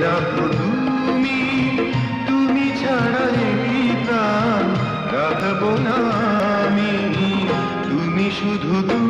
তুমি না তুমি শুধু তুমি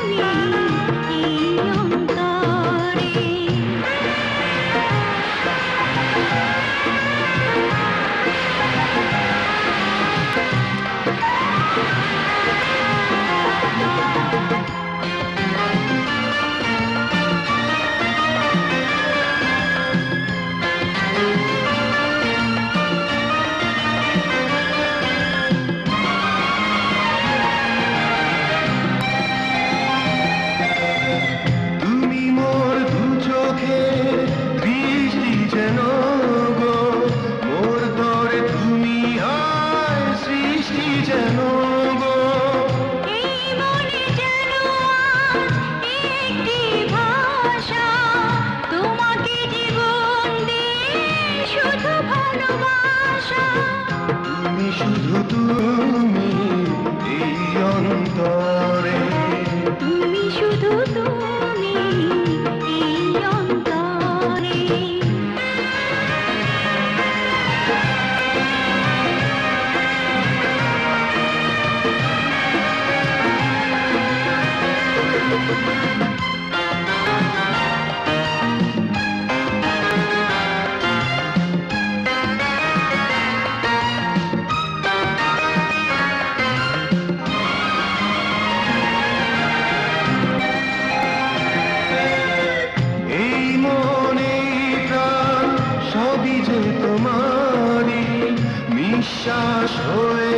নিঃশ্বাস হয়ে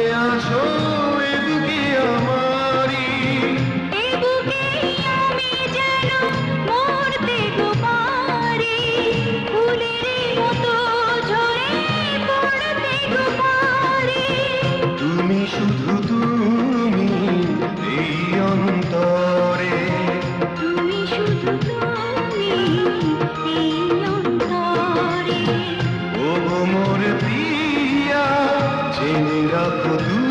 खुद